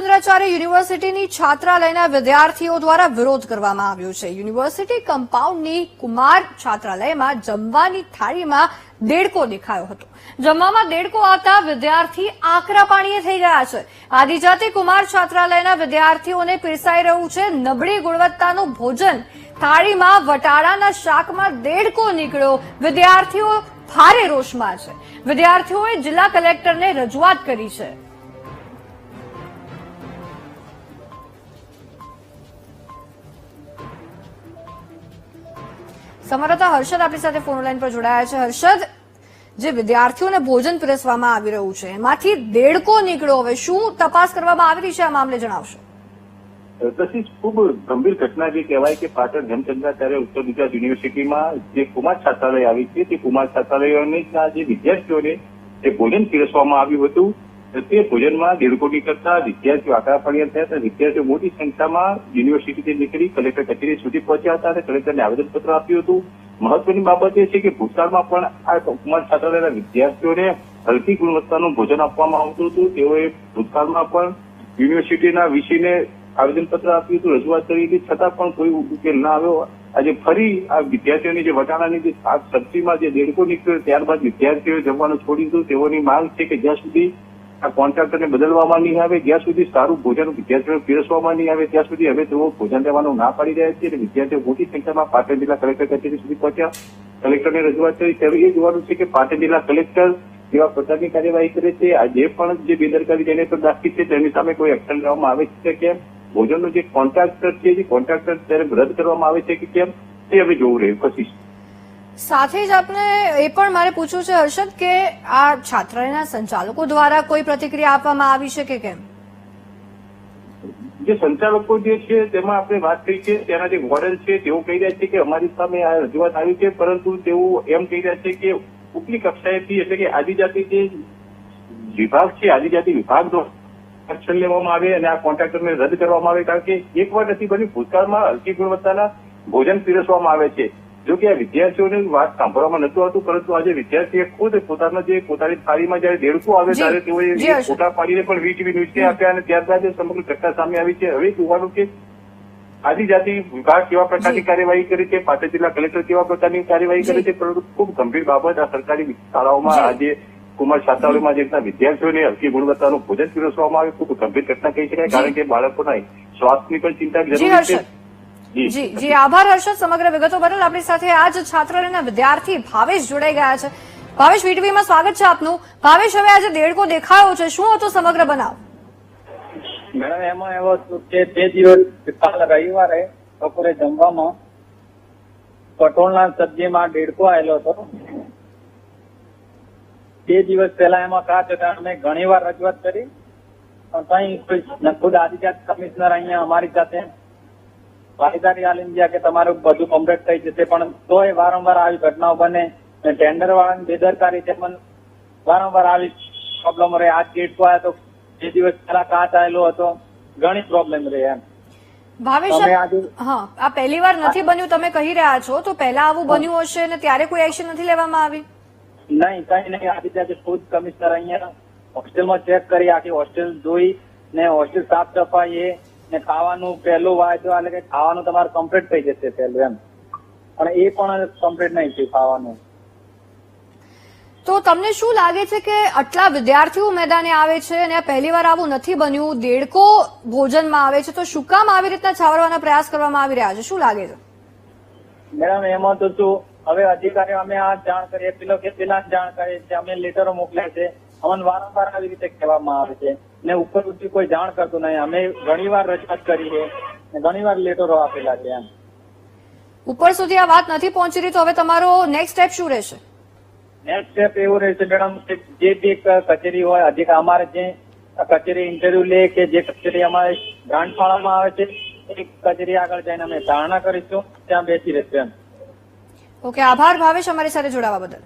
હેમચંદ્રાચાર્ય યુનિવર્સિટીની છાત્રાલયના વિદ્યાર્થીઓ દ્વારા વિરોધ કરવામાં આવ્યો છે. યુનિવર્સિટી કમ્પાઉન્ડની કુમાર છાત્રાલયમાં જમવાની થાળીમાં દેડકો દેખાયો હતો. જમવામાં દેડકો આવતા વિદ્યાર્થી આકરા પાણીએ થઈ ગયા છે. આદિજાતિ કુમાર છાત્રાલયના વિદ્યાર્થીઓને પીરસાઈ રહ્યું છે. નબળી ગુણવત્તાનું ભોજન થાળીમાં વટાણાના શાકમાં દેડકો નીકળ્યો. વિદ્યાર્થીઓ ભારે રોષમાં છે. વિદ્યાર્થીઓએ જિલ્લા કલેક્ટરને રજૂઆત કરી છે. સમરતા હર્ષદ આપણી સાથે ફોન લાઈન પર જોડાયા છે. હર્ષદ, જે વિદ્યાર્થીઓને ભોજન પીરસવામાં આવી રહ્યું છે, એમાંથી દેડકો નીકળ્યો. હવે શું તપાસ કરવામાં આવી રહી છે? આ મામલે જણાવશો. તસી ખૂબ ગંભીર ઘટના જે કહેવાય કે પાટણ હેમચંદ્રાચાર્ય ઉત્તર ગુજરાત યુનિવર્સિટીમાં જે કુમાર છાત્રાલય આવી છે, તે કુમાર છાત્રાલયોની જે વિદ્યાર્થીઓને જે ભોજન પીરસવામાં આવ્યું હતું તે ભોજનમાં દેડકો નીકળતા વિદ્યાર્થીઓ આકરા પડ્યા થયા હતા. વિદ્યાર્થીઓ મોટી સંખ્યામાં યુનિવર્સિટીથી નીકળી કલેક્ટર કચેરી સુધી પહોંચ્યા હતા અને કલેક્ટરને આવેદનપત્ર આપ્યું હતું. મહત્વની બાબત એ છે કે ભૂતકાળમાં પણ આ કુમાર રહેલા વિદ્યાર્થીઓને હલકી ગુણવત્તાનું ભોજન આપવામાં આવતું હતું. તેઓએ ભૂતકાળમાં પણ યુનિવર્સિટીના વિષયને આવેદનપત્ર આપ્યું હતું. રજૂઆત કરી હતી. છતાં પણ કોઈ ઉકેલ ના આવ્યો. આજે ફરી આ વિદ્યાર્થીઓની જે વટાણાની જે શાક સબ્જીમાં જે દેડકો નીકળ્યો, ત્યારબાદ વિદ્યાર્થીઓએ જમવાનું છોડી દીધું. તેઓની માંગ છે કે જ્યાં સુધી આ કોન્ટ્રાક્ટરને બદલવામાં નહીં આવે, જ્યાં સુધી સારું ભોજન વિદ્યાર્થીઓને પીરસવામાં નહીં આવે, ત્યાં સુધી હવે તેઓ ભોજન લેવાનું ના પાડી રહ્યા છે અને વિદ્યાર્થીઓ મોટી સંખ્યામાં પાટણ જિલ્લા કલેક્ટર કચેરી સુધી પહોંચ્યા. કલેક્ટરને રજૂઆત કરી, ત્યારે એ જોવાનું છે કે પાટણ જિલ્લા કલેક્ટર જેવા પ્રકારની કાર્યવાહી કરે છે, આ જે પણ જે બેદરકારી જેને પર દાખવી છે, તેની સામે કોઈ એક્શન લેવામાં આવે છે કે કેમ? ભોજનનો જે કોન્ટ્રાક્ટર છે, જે કોન્ટ્રાક્ટર ત્યારે રદ કરવામાં આવે છે કે કેમ, તે હવે જોવું રહ્યું. પછી સાથે જ આપને એ પણ મારે પૂછવું છે હર્ષદ કે આ છાત્રાલયના સંચાલકો દ્વારા કોઈ પ્રતિક્રિયા આપવામાં આવી છે કે કેમ? જે સંચાલકો જે છે તેમાં આપણે વાત કરી છે, તેના જે વોર્ડન છે તેઓ કહી રહ્યા છે કે અમારી સામે આ રજૂઆત આવી છે, પરંતુ તેઓ એમ કહી રહ્યા છે કે ઉપલી કક્ષાએથી એટલે કે આદિજાતિ જે વિભાગ છે, આદિજાતિ વિભાગ દ્વારા એક્શન લેવામાં આવે અને આ કોન્ટ્રાક્ટરને રદ કરવામાં આવે કારણ કે એક વાર નથી, બની ભૂતકાળમાં હલકી ગુણવત્તાના ભોજન પીરસવામાં આવે છે. જો કે આ વિદ્યાર્થીઓને વાત સાંભળવામાં નતું આવતું પરંતુ આજે વિદ્યાર્થીએ ખુદ પોતાના જે પોતાની થાળીમાં જયારે દેડકું આવે ત્યારે તેઓએ ફોટા પાડીને પણ વીટીવી ન્યૂઝને આપ્યા અને ત્યારબાદ સમગ્ર ઘટના સામે આવી છે. હવે જોવાનું કે આદિજાતિ વિભાગ કેવા પ્રકારની કાર્યવાહી કરી છે પાટણ જિલ્લા કલેક્ટર કેવા પ્રકારની કાર્યવાહી કરે છે પરંતુ ખૂબ ગંભીર બાબત આ સરકારી શાળાઓમાં આજે કુમાર છાત્રાલયમાં જે રીતના વિદ્યાર્થીઓને હલકી ગુણવત્તાનું ભોજન પીરસવામાં આવે ખૂબ ગંભીર ઘટના કહી શકાય કારણ કે બાળકોના સ્વાસ્થ્યની પણ ચિંતા જરૂર છે. જી. જી આભાર હર્ષદ સમગ્ર વિગતો બદલ. આપણી સાથે આજ છાત્રાલયના વિદ્યાર્થી ભાવેશ જોડાઈ ગયા છે. ભાવેશ વીટીવીમાં સ્વાગત છે આપનું. ભાવેશ હવે આજે દેડકો દેખાયો છે. શું હતો સમગ્ર બનાવ? મેડમ એમાં એવો કે તે દિવસ કાલ રવિવારે બપોરે જમવામાં કઠોળના સબ્જીમાં દેડકો આવેલો હતો. તે દિવસ પહેલા એમાં કાચ હતા. અમે ઘણી વાર રજૂઆત કરી. પણ કઈ કોઈ ખુદ આદિજાત કમિશનર અહીંયા અમારી સાથે ભાગીદારી આલીને ગયા કે તમારું બધું કમ્પ્લીટ થઈ જશે પણ તોય વારંવાર આવી ઘટનાઓ બને ટેન્ડર વાળાની બેદરકારી છે પણ વારંવાર આવી પ્રોબ્લેમ રહે. આ ગેટ આવ્યા તો બે દિવસ પહેલા કાચ આવેલો હતો. ઘણી પ્રોબ્લેમ રહે એમ. ભાવેશ આ- હા આ પહેલી વાર નથી બન્યું તમે કહી રહ્યા છો તો પહેલા આવું બન્યું હશે અને ત્યારે કોઈ એક્શન નથી લેવામાં આવી? નહીં કઈ નહીં. આદિત્ય ખુદ કમિશનર અહીંયા હોસ્ટેલમાં ચેક કરી આખી હોસ્ટેલ જોઈ ને હોસ્ટેલ સાફ સફાઈ એ ને ખાવાનું પહેલું વાયદો એટલે કે ખાવાનું તમારું કમ્પ્લીટ થઈ જશે પહેલું એમ. પણ એ પણ કમ્પ્લીટ નહીં થયું ખાવાનું. તો તમને શું લાગે છે કે આટલા વિદ્યાર્થીઓ મેદાને આવે છે અને આ પહેલી વાર આવું નથી બન્યું દેડકો ભોજનમાં આવે છે તો શું કામ આવી રીતના છાવરવાના પ્રયાસ કરવામાં આવી રહ્યા છે? શું લાગે છે? મેડમ એમાં તો શું હવે અધિકારીઓ અમે આ જાણ કરીએ પેલો કે પેલા જાણ કરીએ છીએ અમે લેટરો મોકલ્યા છે. અમને વારંવાર આવી રીતે કહેવામાં આવે છે. ને ઉપર સુધી કોઈ જાણ કરતું નહીં. અમે ઘણી વાર રજૂઆત કરી છે ને ઘણી વાર લેટરો આપેલા છે એમ. ઉપર સુધી આ વાત નથી પહોંચી રહી તો હવે તમારો નેક્સ્ટ સ્ટેપ શું રહેશે? નેક્સ્ટ સ્ટેપ એવું રહેશે મેડમ કે જે બી કચેરી હોય અધિક અમારે જે કચેરી ઇન્ટરવ્યુ લે કે જે કચેરી અમારે ગ્રાન્ટ ફાળવવામાં આવે છે એ કચેરી આગળ જઈને અમે ધારણા કરીશું ત્યાં બેસી રહેશે એમ. ઓકે આભાર ભાવેશ અમારી સાથે જોડાવા બદલ.